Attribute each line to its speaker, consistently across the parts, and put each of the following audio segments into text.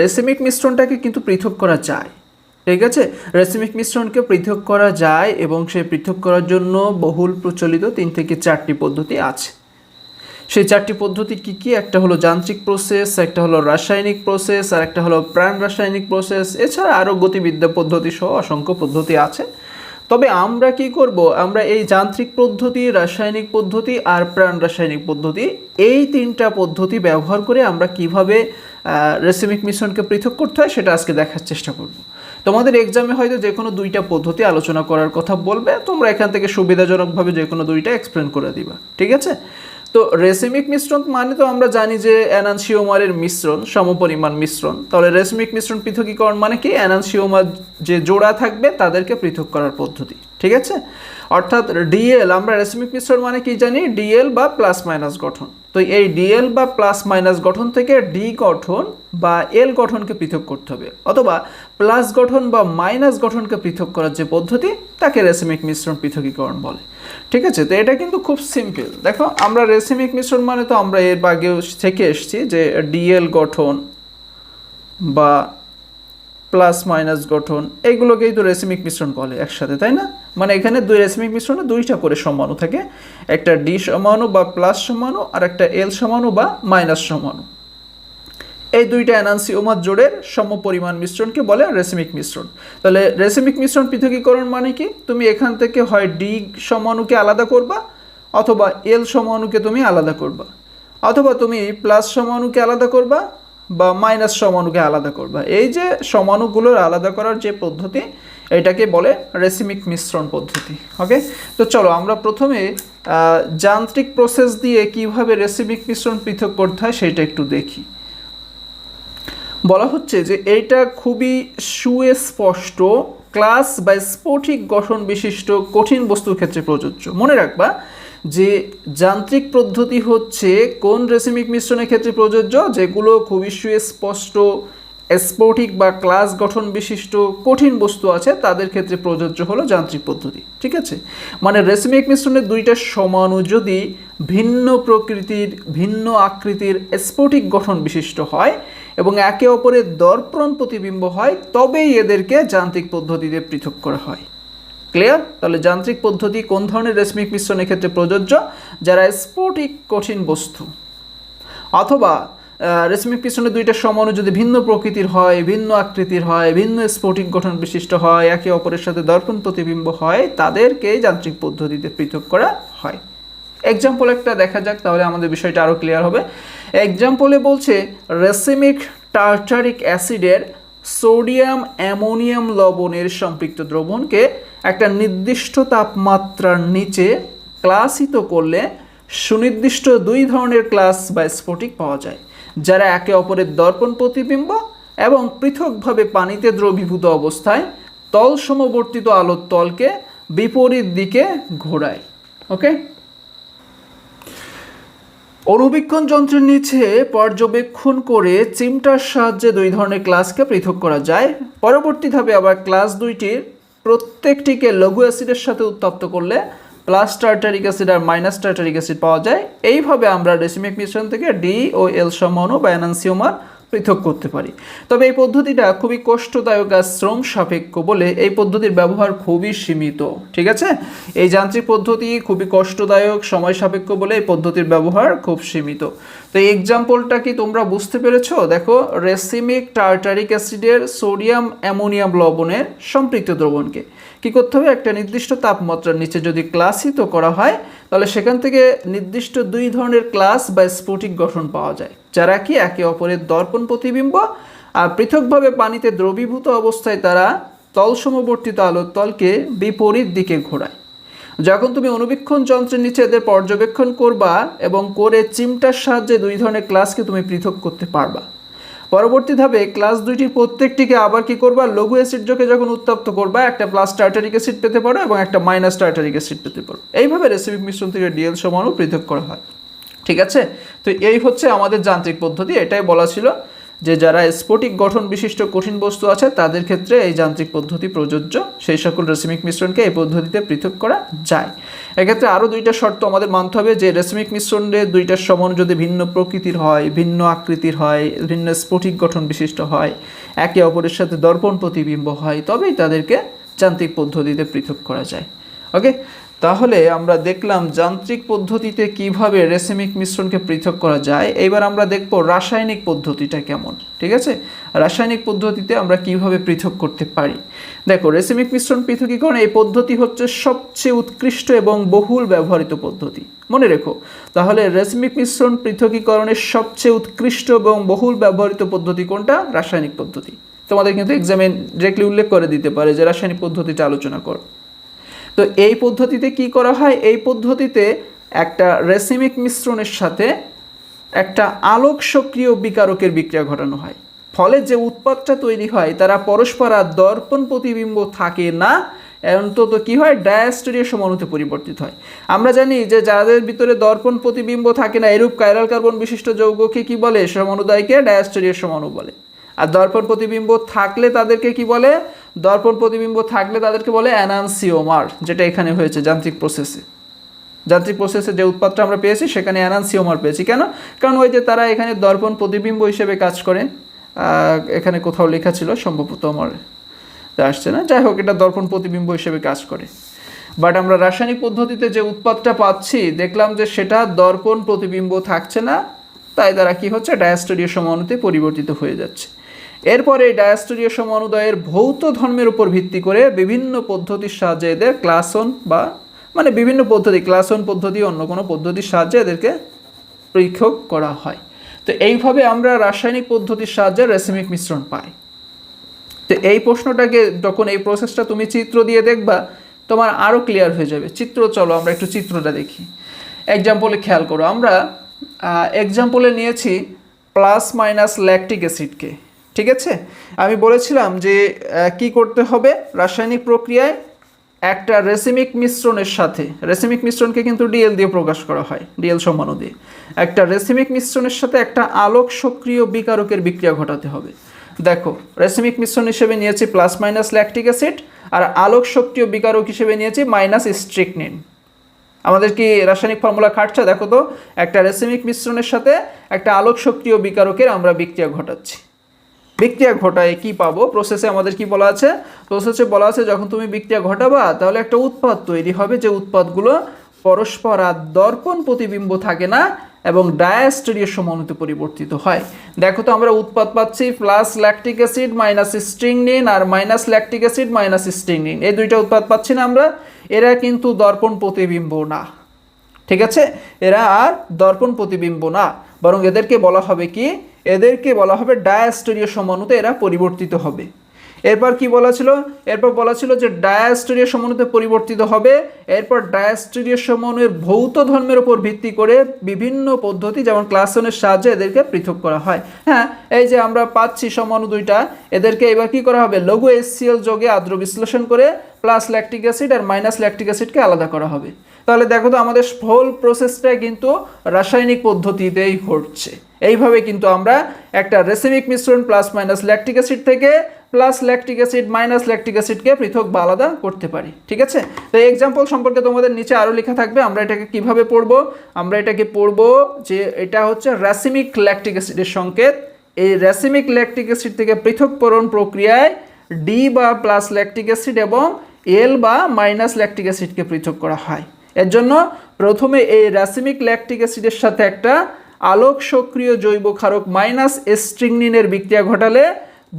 Speaker 1: Racemic মিশ্রণটাকে কিন্তু পৃথক করা যায়, ঠিক আছে? রেসিমিক মিশ্রণকে পৃথক করা যায় এবং সে পৃথক করার জন্য বহুল প্রচলিত তিন থেকে চারটি পদ্ধতি আছে। সেই চারটি পদ্ধতি কি কি? একটা হলো যান্ত্রিক প্রসেস একটা হলো রাসায়নিক প্রসেস আর একটা হলো প্রাণ রাসায়নিক প্রসেস এছাড়া আরও গতিবিদ্যা পদ্ধতি সহ অসংখ্য পদ্ধতি আছে। তবে আমরা কি করব? আমরা এই যান্ত্রিক পদ্ধতি, রাসায়নিক পদ্ধতি আর প্রাণ রাসায়নিক পদ্ধতি, এই তিনটা পদ্ধতি ব্যবহার করে আমরা কীভাবে রেসিমিক মিশ্রণকে পৃথক করতে হয় সেটা আজকে দেখার চেষ্টা করব। তোমাদের এক্সামে হয়তো যে কোনো দুইটা পদ্ধতি আলোচনা করার কথা বলবে, তোমরা এখান থেকে সুবিধাজনকভাবে যে কোনো দুইটা এক্সপ্লেন করে দিবা। ঠিক আছে? তো রেসিমিক মিশ্রণ মানে তো আমরা জানি যে অ্যানানসিওমারের মিশ্রণ, সমপরিমাণ মিশ্রণ। তাহলে রেসিমিক মিশ্রণ পৃথকীকরণ মানে কি? অ্যানানসিওমার যে জোড়া থাকবে তাদেরকে পৃথক করার পদ্ধতি, ঠিক আছে? অর্থাৎ ডিএল আমরা রেসিমিক মিশ্রণ মানে কি জানি? ডিএল বা প্লাস মাইনাস গঠন। তো এই ডিএল বা প্লাস মাইনাস গঠন থেকে ডি গঠন বা এল গঠনকে পৃথক করতে হবে, অথবা প্লাস গঠন বা মাইনাস গঠনকে পৃথক করার যে পদ্ধতি, তাকে রেসিমিক মিশ্রণ পৃথকীকরণ বলে। ঠিক আছে? তো এটা কিন্তু খুব সিম্পল দেখো, আমরা রেসিমিক মিশ্রণ মানে তো আমরা এর আগেও থেকে এসেছি যে ডিএল গঠন বা প্লাস মাইনাস গঠন এইগুলোকেই তো রেসিমিক মিশ্রণ বলে একসাথে, তাই না? মানে এখানে দুই রেসিমিক মিশ্রণে দুইটা করে সমাণু থাকে। একটা ডি সমাণু বা প্লাস সমাণু আর একটা এল সমাণু বা মাইনাস সমাণু এই দুইটা অ্যানান্সিওমার জোড়ের সমপরিমাণ মিশ্রণকে বলে রেসিমিক মিশ্রণ। তাহলে রেসিমিক মিশ্রণ পৃথকীকরণ মানে কি? তুমি এখান থেকে হয় ডি সমাণুকে আলাদা করবা, অথবা এল সমাণুকে তুমি আলাদা করবা। অথবা তুমি প্লাস সমাণুকে আলাদা করবা, বা মাইনাস সমাণুকে আলাদা করবা। এই যে সমাণুগুলোর আলাদা করার যে পদ্ধতি এটাকে বলে রেসিমিক মিশ্রণ পদ্ধতি ওকে তো চলো আমরা প্রথমে যান্ত্রিক প্রসেস দিয়ে কীভাবে রেসিমিক মিশ্রণ পৃথক করতে হয় সেটা একটু দেখি। বলা হচ্ছে যে এইটা খুবই সুস্পষ্ট ক্লাস বা স্ফটিক গঠন বিশিষ্ট কঠিন বস্তুর ক্ষেত্রে প্রযোজ্য। মনে রাখবা যে যান্ত্রিক পদ্ধতি হচ্ছে কোন রেসিমিক মিশ্রণের ক্ষেত্রে প্রযোজ্য, যেগুলো খুবই সুস্পষ্ট স্ফটিক বা ক্লাস গঠন বিশিষ্ট কঠিন বস্তু আছে, তাদের ক্ষেত্রে প্রযোজ্য হলো যান্ত্রিক পদ্ধতি, ঠিক আছে? মানে রেসিমিক মিশ্রণের দুইটা সমাণু যদি ভিন্ন প্রকৃতির, ভিন্ন আকৃতির স্ফটিক গঠন বিশিষ্ট হয় এবং একে অপরের দর্পণ প্রতিবিম্ব হয়, তবেই এদেরকে যান্ত্রিক পদ্ধতিতে পৃথক করা হয়। ক্লিয়ার? তাহলে যান্ত্রিক পদ্ধতি কোন ধরনের রেসমিক মিশ্রণের ক্ষেত্রে প্রযোজ্য? যারা স্ফটিক কঠিন বস্তু, অথবা রেসমিক পিছনে দুইটা সমাণু যদি ভিন্ন প্রকৃতির হয়, ভিন্ন আকৃতির হয়, ভিন্ন স্ফটিক গঠন বিশিষ্ট হয়, একে অপরের সাথে দর্পণ প্রতিবিম্ব হয় তাদেরকে যান্ত্রিক পদ্ধতিতে পৃথক করা হয়। এক্সাম্পল একটা দেখা যাক, তাহলে আমাদের বিষয়টা আরও ক্লিয়ার হবে। এক্সাম্পলে বলছে, রেসিমিক টার্টারিক অ্যাসিডের সোডিয়াম অ্যামোনিয়াম লবণের সম্পৃক্ত দ্রবণকে একটা নির্দিষ্ট তাপমাত্রার নিচে ক্লাসিত করলে সুনির্দিষ্ট দুই ধরনের ক্লাস বা স্ফটিক পাওয়া যায়। যারা একে অপরের দর্পণ প্রতিবিম্ব এবং পৃথকভাবে পানিতে দ্রবীভূত অবস্থায় তল সমবর্তিত আলোর তলকে বিপরীত দিকে ঘোরায় ওকে অনুবীক্ষণ যন্ত্রের নিচে পর্যবেক্ষণ করে চিমটার সাহায্যে দুই ধরনের ক্লাসকে পৃথক করা যায়। পরবর্তী ধাপে আবার ক্লাস দুইটির প্রত্যেকটিকে লঘু অ্যাসিডের সাথে উত্তপ্ত করলে প্লাস টার্টারিক অ্যাসিড আর মাইনাস টার্টারিক অ্যাসিড পাওয়া যায়। এইভাবে আমরা রেসিমিক মিশ্রণ থেকে ডি ও এল সমানো বা অ্যানান্সিওমার পৃথক করতে পারি। তবে এই পদ্ধতিটা খুবই কষ্টদায়ক আর শ্রম সাপেক্ষ বলে এই পদ্ধতির ব্যবহার খুবই সীমিত, ঠিক আছে? এই যান্ত্রিক পদ্ধতি খুবই কষ্টদায়ক, সময় সাপেক্ষ বলে এই পদ্ধতির ব্যবহার খুব সীমিত। তো এক্সাম্পলটা কি তোমরা বুঝতে পেরেছ? দেখো, রেসিমিক টার্টারিক অ্যাসিডের সোডিয়াম অ্যামোনিয়াম লবণের সম্পৃক্ত দ্রবণকে। কি করতে হবে? একটা নির্দিষ্ট তাপমাত্রার নিচে যদি ক্লাসিত করা হয়, তাহলে সেখান থেকে নির্দিষ্ট দুই ধরনের ক্লাস বা স্ফটিক গঠন পাওয়া যায়। যারা কি একে অপরের দর্পণ প্রতিবিম্ব আর পৃথকভাবে পানিতে দ্রবীভূত অবস্থায় তারা তলসমবর্তিত আলোর তলকে বিপরীত দিকে ঘোরায়। যখন তুমি অনুবীক্ষণ যন্ত্রের নিচে এদের পর্যবেক্ষণ করবা এবং করে চিমটার সাহায্যে দুই ধরনের ক্লাসকে তুমি পৃথক করতে পারবা। পরবর্তী ধাপে ক্লাস দুইটির প্রত্যেকটিকে আবার কি করবা? লঘু অ্যাসিড যোগে যখন উত্তপ্ত করবা, একটা প্লাস টার্টারিক অ্যাসিড পেতে পারো এবং একটা মাইনাস টার্টারিক অ্যাসিড পেতে পারো। এইভাবে রেসিপিক মিশ্রণ থেকে ডিএল সমানও পৃথক করা হয়। ঠিক আছে? তো এই হচ্ছে আমাদের যান্ত্রিক পদ্ধতি। এটাই বলা ছিল যে যারা স্ফটিক গঠন বিশিষ্ট কঠিন বস্তু আছে, তাদের ক্ষেত্রে এই যান্ত্রিক পদ্ধতি প্রযোজ্য। সেই সকল রেসিমিক মিশ্রণকে এই পদ্ধতিতে পৃথক করা যায়। এক্ষেত্রে আরও দুইটা শর্ত আমাদের মানতে হবে যে রেসিমিক মিশ্রণে দুইটার সমন যদি ভিন্ন প্রকৃতির হয়, ভিন্ন আকৃতির হয়, ভিন্ন স্ফটিক গঠন বিশিষ্ট হয়, একে অপরের সাথে দর্পণ প্রতিবিম্ব হয়, তবেই তাদেরকে যান্ত্রিক পদ্ধতিতে পৃথক করা যায়। ওকে তাহলে আমরা দেখলাম যান্ত্রিক পদ্ধতিতে কীভাবে রেসিমিক মিশ্রণকে পৃথক করা যায়। এবার আমরা দেখব রাসায়নিক পদ্ধতিটা কেমন, ঠিক আছে? রাসায়নিক পদ্ধতিতে আমরা কীভাবে পৃথক করতে পারি। দেখো, রেসিমিক মিশ্রণ পৃথকীকরণ এই পদ্ধতি হচ্ছে সবচেয়ে উৎকৃষ্ট এবং বহুল ব্যবহৃত পদ্ধতি। মনে রেখো, তাহলে রেসিমিক মিশ্রণ পৃথকীকরণের সবচেয়ে উৎকৃষ্ট এবং বহুল ব্যবহৃত পদ্ধতি কোনটা? রাসায়নিক পদ্ধতি। তোমাদের কিন্তু এক্সামে ডিরেক্টলি উল্লেখ করে দিতে পারে যে রাসায়নিক পদ্ধতিটা আলোচনা করো। তো এই পদ্ধতিতে কি করা হয়? এই পদ্ধতিতে একটা রেসিমিক মিশ্রণের সাথে একটা আলোক সক্রিয় বিকারকের বিক্রিয়া ঘটানো হয়। ফলে যে উৎপাদটা তৈরি হয়, তারা পরস্পর আর দর্পণ প্রতিবিম্ব থাকে না। অন্তত কি হয়? ডায়াস্টোরিয়া সমানুতে পরিবর্তিত হয়। আমরা জানি যে যাদের ভিতরে দর্পণ প্রতিবিম্ব থাকে না, এরূপ কাইরাল কার্বন বিশিষ্ট যৌগকে কি বলে? সমানুদায়কে ডায়াস্টোরিয়া সমানু বলে। আর দর্পণ প্রতিবিম্ব থাকলে তাদেরকে কি বলে? দর্পণ প্রতিবিম্ব থাকলে তাদেরকে বলে অ্যানান্সিওমার, যেটা এখানে হয়েছে যান্ত্রিক প্রসেসে যান্ত্রিক প্রসেসে যে উৎপাদটা আমরা পেয়েছি, সেখানে অ্যানান্সিওমার পেয়েছি। কেন? কারণ ওই যে তারা এখানে দর্পণ প্রতিবিম্ব হিসেবে কাজ করে এখানে কোথাও লেখা ছিল, সম্ভবত আমার আসছে না। যাই হোক, এটা দর্পণ প্রতিবিম্ব হিসেবে কাজ করে। বাট আমরা রাসায়নিক পদ্ধতিতে যে উৎপাদটা পাচ্ছি, দেখলাম যে সেটা দর্পণ প্রতিবিম্ব থাকছে না, তাই তারা কি হচ্ছে? ডায়াস্টোরিয় সমানুতে পরিবর্তিত হয়ে যাচ্ছে। এরপরে ডায়াস্টোরিয় সমানুদয়ের ভৌত ধর্মের উপর ভিত্তি করে বিভিন্ন পদ্ধতির সাহায্যে এদের ক্লাসন বা মানে বিভিন্ন পদ্ধতি, ক্লাসন পদ্ধতি, অন্য কোনো পদ্ধতির সাহায্যে এদেরকে পরীক্ষক করা হয়। তো এইভাবে আমরা রাসায়নিক পদ্ধতির সাহায্যে রেসিমিক মিশ্রণ পাই। তো এই প্রশ্নটাকে যখন এই প্রসেসটা তুমি চিত্র দিয়ে দেখবা, তোমার আরও ক্লিয়ার হয়ে যাবে। চিত্র, চলো আমরা একটু চিত্রটা দেখি। এক্সাম্পলে খেয়াল করো, আমরা এক্সাম্পলে নিয়েছি প্লাস মাইনাস ল্যাকটিক অ্যাসিডকে ঠিক আছে? আমি বলেছিলাম যে কি করতে হবে? রাসায়নিক প্রক্রিয়ায় একটা রেসিমিক মিশ্রণের সাথে রেসিমিক মিশ্রণকে কিন্তু ডিএল দিয়ে প্রকাশ করা হয় ডিএল সমাণু দিয়ে। একটা রেসিমিক মিশ্রণের সাথে একটা আলোক সক্রিয় বিকারকের বিক্রিয়া ঘটাতে হবে। দেখো রেসিমিক মিশ্রণ হিসেবে নিয়েছি প্লাস মাইনাস ল্যাকটিক অ্যাসিড আর আলোক সক্রিয় বিকারক হিসেবে নিয়েছি মাইনাস স্ট্রিকনিন আমাদের কি রাসায়নিক ফর্মুলা খাটছে? দেখো তো, একটা রেসিমিক মিশ্রণের সাথে একটা আলোক সক্রিয় বিকারকের আমরা বিক্রিয়া ঘটাচ্ছি। বিক্রিয়া ঘটায়, কি পাবো? প্রসেসে আমাদের কি বলা আছে? প্রসেসে বলা আছে, যখন তুমি বিক্রিয়া ঘটাবা, তাহলে একটা উৎপাদ তৈরি হবে, যে উৎপাদগুলো পরস্পর আর দর্পণ প্রতিবিম্ব থাকে না এবং ডায়াস্টেরিয় সমানুতে পরিবর্তিত হয়। দেখো তো, আমরা উৎপাদ পাচ্ছি plus lactic acid minus strychnine আর minus lactic acid minus strychnine এই দুইটা উৎপাদ পাচ্ছি না আমরা, এরা কিন্তু দর্পণ প্রতিবিম্ব না। ঠিক আছে? এরা আর দর্পণ প্রতিবিম্ব না। বরং এদেরকে বলা হবে কি? এদেরকে বলা হবে ডায়াস্টোরিয় সমানুতে এরা পরিবর্তিত হবে। এরপর কি বলা ছিল? এরপর বলা ছিল যে ডায়াস্টোরিয় সমানুতে পরিবর্তিত হবে। এরপর ডায়াস্টোরিয় সমানুয়ের ভৌত ধর্মের উপর ভিত্তি করে বিভিন্ন পদ্ধতি, যেমন ক্লাসনের সাহায্যে এদেরকে পৃথক করা হয়। হ্যাঁ এই যে আমরা পাচ্ছি সমানু দুইটা, এদেরকে এবার কি করা হবে? লঘু এসসিএল যোগে আদ্র বিশ্লেষণ করে প্লাস ল্যাকটিক অ্যাসিড আর মাইনাস ল্যাকটিক অ্যাসিডকে আলাদা করা হবে। তাহলে দেখো তো আমাদের হোল প্রসেসটা কিন্তু রাসায়নিক পদ্ধতিতেই ঘটছে। এইভাবে কিন্তু আমরা একটা রেসিমিক মিশ্রণ প্লাস মাইনাস ল্যাকটিক অ্যাসিড থেকে plus lactic acid minus lactic অ্যাসিডকে পৃথক বা আলাদা করতে পারি, ঠিক আছে? তো এক্সাম্পল সম্পর্কে তোমাদের নিচে আরও লেখা থাকবে, আমরা এটাকে কীভাবে পড়ব? আমরা এটাকে পড়ব যে এটা হচ্ছে র্যাসিমিক ল্যাকটিক অ্যাসিডের সংকেত। এই র্যাসিমিক ল্যাকটিক অ্যাসিড থেকে পৃথককরণ প্রক্রিয়ায় ডি বা প্লাস ল্যাকটিক অ্যাসিড এবং এল বা মাইনাস ল্যাকটিক অ্যাসিডকে পৃথক করা হয়। এর জন্য প্রথমে এই র্যাসিমিক ল্যাকটিক অ্যাসিডের সাথে একটা আলোক সক্রিয় জৈব ক্ষারক মাইনাস স্ট্রিংনিনের বিক্রিয়া ঘটালে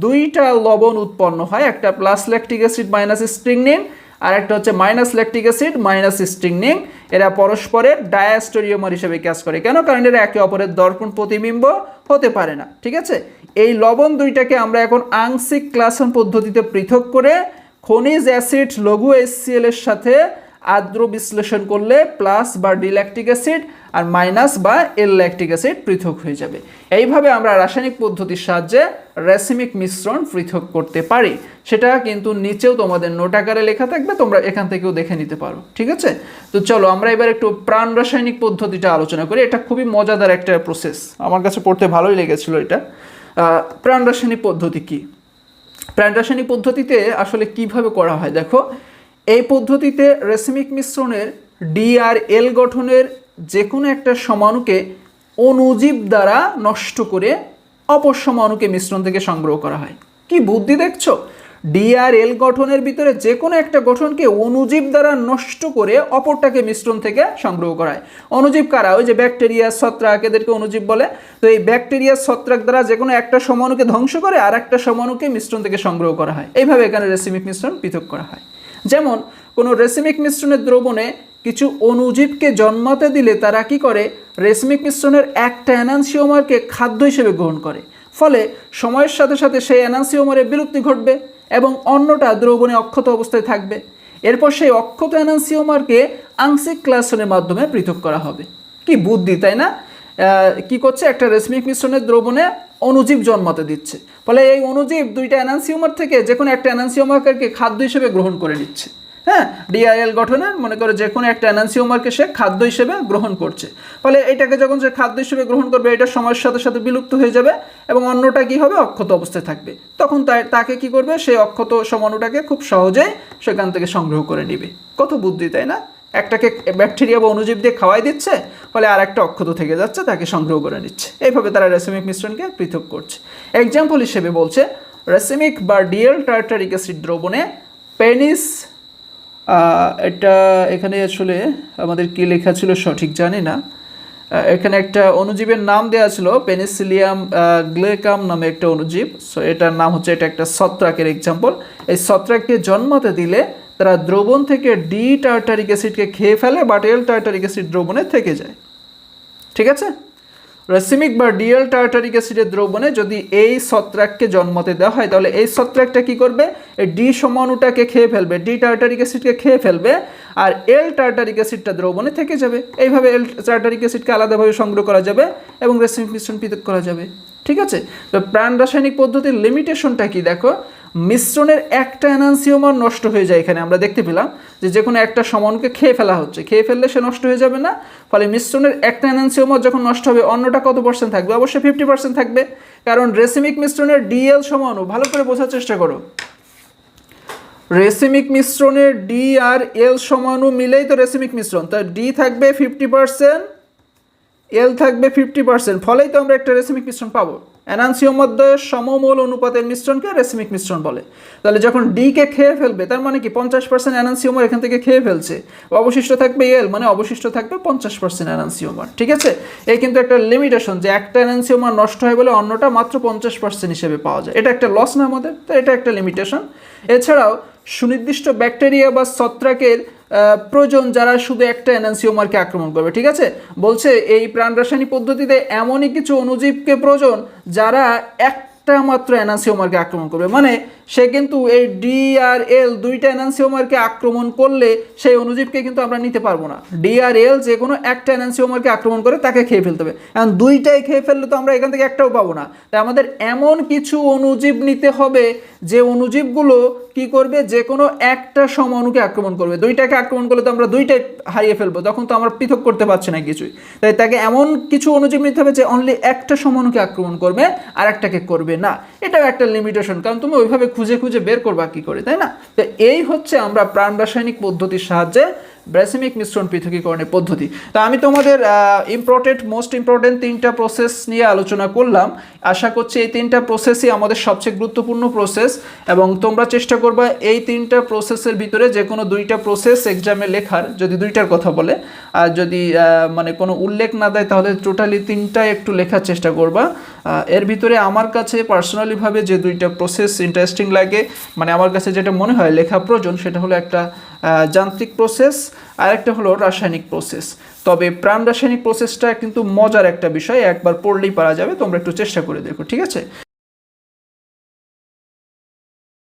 Speaker 1: দুইটা লবণ উৎপন্ন হয়, একটা plus lactic acid, minus strychnine, আর একটা হচ্ছে minus lactic acid, minus strychnine. এরা পরস্পরের ডায়াস্টোরিয়মার হিসেবে কাজ করে। কেন? কারণ এরা একে অপরের দর্পণ প্রতিবিম্ব হতে পারে না, ঠিক আছে? এই লবণ দুইটাকে আমরা এখন আংশিক ক্লাসন পদ্ধতিতে পৃথক করে খনিজ অ্যাসিড, লঘু এসসিএল এর সাথে আদ্র বিশ্লেষণ করলে প্লাস বা ডিল্যাকটিক অ্যাসিড আর মাইনাস বা এল ল্যাকটিক অ্যাসিড পৃথক হয়ে যাবে। এইভাবে আমরা রাসায়নিক পদ্ধতির সাহায্যে রেসিমিক মিশ্রণ পৃথক করতে পারি। সেটা কিন্তু নিচেও তোমাদের নোট আকারে লেখা থাকবে, তোমরা এখান থেকেও দেখে নিতে পারো। ঠিক আছে? তো চলো, আমরা এবার একটু প্রাণ রাসায়নিক পদ্ধতিটা আলোচনা করি। এটা খুবই মজাদার একটা প্রসেস আমার কাছে পড়তে ভালোই লেগেছিল এটা। প্রাণ রাসায়নিক পদ্ধতি কি? প্রাণ রাসায়নিক পদ্ধতিতে আসলে কীভাবে করা হয়? দেখো এই পদ্ধতিতে রেসিমিক মিশ্রণের ডিআরএল গঠনের যে কোনো একটা সমাণুকে অনুজীব দ্বারা নষ্ট করে অপর সমাণুকে মিশ্রণ থেকে সংগ্রহ করা হয়। কি বুদ্ধি দেখছ? ডিআরএল গঠনের ভিতরে যে কোনো একটা গঠনকে অনুজীব দ্বারা নষ্ট করে অপরটাকে মিশ্রণ থেকে সংগ্রহ করা হয়। অণুজীব কারা? ওই যে ব্যাকটেরিয়া, ছত্রাক, এদেরকে অনুজীব বলে। তো এই ব্যাকটেরিয়া, ছত্রাক দ্বারা যে কোনো একটা সমাণুকে ধ্বংস করে আর একটা সমাণুকে মিশ্রণ থেকে সংগ্রহ করা হয়। এইভাবে এখানে রেসিমিক মিশ্রণ পৃথক করা হয়। যেমন, কোনো রেসিমিক মিশ্রণের দ্রবণে কিছু অণুজীবকে জন্মাতে দিলে তারা কি করে? রেসিমিক মিশ্রণের একটা অ্যানান্সিওমারকে খাদ্য হিসেবে গ্রহণ করে। ফলে সময়ের সাথে সাথে সেই অ্যানান্সিওমারের বিলুপ্তি ঘটবে এবং অন্যটা দ্রবণে অক্ষত অবস্থায় থাকবে। এরপর সেই অক্ষত অ্যানান্সিওমারকে আংশিক ক্লাসনের মাধ্যমে পৃথক করা হবে। কি বুদ্ধি, তাই না? কি করছে? একটা রেসমিক মিশ্রণের দ্রবণে অনুজীব জন্মাতে দিচ্ছে। ফলে এই অনুজীব দুইটা অ্যানান্সিওমার থেকে যে কোনো একটা অ্যানান্সিওমারকে খাদ্য হিসেবে গ্রহণ করে নিচ্ছে। হ্যাঁ? ডিআইএল গঠনে মনে করো যে কোনো একটা অ্যানান্সিওমারকে সে খাদ্য হিসেবে গ্রহণ করছে। ফলে এটাকে যখন সে খাদ্য হিসেবে গ্রহণ করবে, এটা সময়ের সাথে সাথে বিলুপ্ত হয়ে যাবে এবং অন্যটা কি হবে? অক্ষত অবস্থায় থাকবে। তখন তাকে কি করবে? সেই অক্ষত সমাণুটাকে খুব সহজেই সেখান থেকে সংগ্রহ করে নেবে। কত বুদ্ধি, তাই না? একটাকে ব্যাকটেরিয়া বা অনুজীব দিয়ে খাওয়াই দিচ্ছে, ফলে আর একটা অক্ষত থেকে যাচ্ছে, তাকে সংগ্রহ করে নিচ্ছে। এইভাবে তারা রেসিমিক মিশ্রণকে পৃথক করছে। এক্সাম্পল হিসেবে বলছে রেসিমিক বা ডিএল টার্টারিক অ্যাসিড দ্রবণে পেনিস এটা এখানে আসলে আমাদের কি লেখা ছিল সঠিক জানি না। এখানে একটা অনুজীবের নাম দেওয়া ছিল পেনিসিলিয়াম গ্লেকাম নামে একটা অনুজীব সো এটার নাম হচ্ছে, এটা একটা ছত্রাকের এক্সাম্পল এই ছত্রাককে জন্মাতে দিলে তারা দ্রবণ থেকে ডি টার্টারিক অ্যাসিডকে খেয়ে ফেলে বাট এল টার্টারিক অ্যাসিড দ্রবণে থেকে যায়। ঠিক আছে? রেসিমিক বা ডিএল টার্টারিক অ্যাসিডের দ্রবণে যদি এই ছত্রাককে জন্মতে দেওয়া হয়, তাহলে এই ছত্রাকটা কি করবে? এই ডি সমাণুটাকে খেয়ে ফেলবে ডি টার্টারিক অ্যাসিডকে খেয়ে ফেলবে আর এল টার্টারিক অ্যাসিডটা দ্রবণে থেকে যাবে। এইভাবে এল টার্টারিক অ্যাসিডকে আলাদাভাবে সংগ্রহ করা যাবে এবং রেসিমিক মিশ্রণ পৃথক করা যাবে। ঠিক আছে? তো প্রাণ রাসায়নিক পদ্ধতির লিমিটেশনটা কি? দেখো মিশ্রণের একটা অ্যানান্সিওমার নষ্ট হয়ে যায় এখানে, আমরা দেখতে পেলাম যে যে কোনো একটা সমানকে খেয়ে ফেলা হচ্ছে। খেয়ে ফেললে সে নষ্ট হয়ে যাবে না, ফলে মিশ্রণের একটা অ্যানান্সিওমার যখন নষ্ট হবে, অন্যটা কত পার্সেন্ট থাকবে? অবশ্যই ফিফটি পার্সেন্ট থাকবে, কারণ রেসিমিক মিশ্রণের ডিএল সমানও, ভালো করে বোঝার চেষ্টা করো। রেসিমিক মিশ্রণের ডি আর এল সমানু মিলেই তো রেসিমিক মিশ্রণ তা ডি থাকবে ফিফটি পার্সেন্ট এল থাকবে ফিফটি পার্সেন্ট ফলেই তো আমরা একটা রেসিমিক মিশ্রণ পাবো। অ্যানান্সিওমদ্বয়ের সমমূল অনুপাতের মিশ্রণকে রেসিমিক মিশ্রণ বলে। তাহলে যখন ডি কে খেয়ে ফেলবে, তার মানে কি পঞ্চাশ পার্সেন্ট অ্যানান্সিওমার এখান থেকে খেয়ে ফেলছে। অবশিষ্ট থাকবে এল মানে অবশিষ্ট থাকবে পঞ্চাশ পার্সেন্ট অ্যানান্সিওমার ঠিক আছে? এই কিন্তু একটা লিমিটেশন যে একটা অ্যানান্সিওমার নষ্ট হয় বলে অন্যটা মাত্র পঞ্চাশ পার্সেন্ট হিসেবে পাওয়া যায়। এটা একটা লস না আমাদের, তো এটা একটা লিমিটেশন এছাড়াও সুনির্দিষ্ট ব্যাকটেরিয়া বা ছত্রাকের প্রয়োজন যারা শুধু একটা এনান্সিওমারকে আক্রমণ করবে, ঠিক আছে? বলছে এই প্রাণ রাসায়নিক পদ্ধতিতে এমনই কিছু অনুজীবকে প্রয়োজন যারা একটা মাত্র এনান্সিওমারকে আক্রমণ করবে। মানে সে কিন্তু এই ডি আর এল দুইটা এনান্সিওমারকে আক্রমণ করলে সেই অনুজীবকে কিন্তু আমরা নিতে পারব না। ডি আর এল যে কোনো একটা এনান্সিওমারকে আক্রমণ করে তাকে খেয়ে ফেলতে হবে। এখন দুইটাই খেয়ে ফেললে তো আমরা এখান থেকে একটাও পাবো না। তাই আমাদের এমন কিছু অনুজীব নিতে হবে যে অণুজীবগুলো কি করবে? যে কোনো একটা সমাণুকে আক্রমণ করবে। দুইটাকে আক্রমণ করলে তো আমরা দুইটাই হারিয়ে ফেলব। তখন তো আমরা পৃথক করতে পারছি না কিছুই। তাই তাকে এমন কিছু অনুজীব নিতে হবে যে অনলি একটা সমাণুকে আক্রমণ করবে, আর একটাকে করবে না। এটাও একটা লিমিটেশন কারণ তুমি ওইভাবে খুঁজে খুঁজে বের করবা কি করে, তাই না? তো এই হচ্ছে আমরা প্রাণ রাসায়নিক পদ্ধতির সাহায্যে ব্রাসিমিক মিশ্রণ পৃথকীকরণের পদ্ধতি। তা আমি তোমাদের ইম্পর্টেন্ট মোস্ট ইম্পর্টেন্ট তিনটা প্রসেস নিয়ে আলোচনা করলাম। আশা করছি এই তিনটা প্রসেসই আমাদের সবচেয়ে গুরুত্বপূর্ণ প্রসেস এবং তোমরা চেষ্টা করবা এই তিনটা প্রসেসের ভিতরে যে কোনো দুইটা প্রসেস এক্সামে লেখার, যদি দুইটার কথা বলে। আর যদি মানে কোনো উল্লেখ না দেয়, তাহলে টোটালি তিনটা একটু লেখার চেষ্টা করবা। এর ভিতরে আমার কাছে পার্সোনালিভাবে যে দুইটা প্রসেস ইন্টারেস্টিং লাগে মানে আমার কাছে যেটা মনে হয় লেখা প্রয়োজন সেটা হলো একটা যান্ত্রিক প্রসেস আর একটা হলো রাসায়নিক প্রসেস তবে প্রাণ রাসায়নিক প্রসেসটা কিন্তু মজার একটা বিষয়, একবার পড়লেই পারা যাবে, তোমরা একটু চেষ্টা করে দেখো, ঠিক আছে?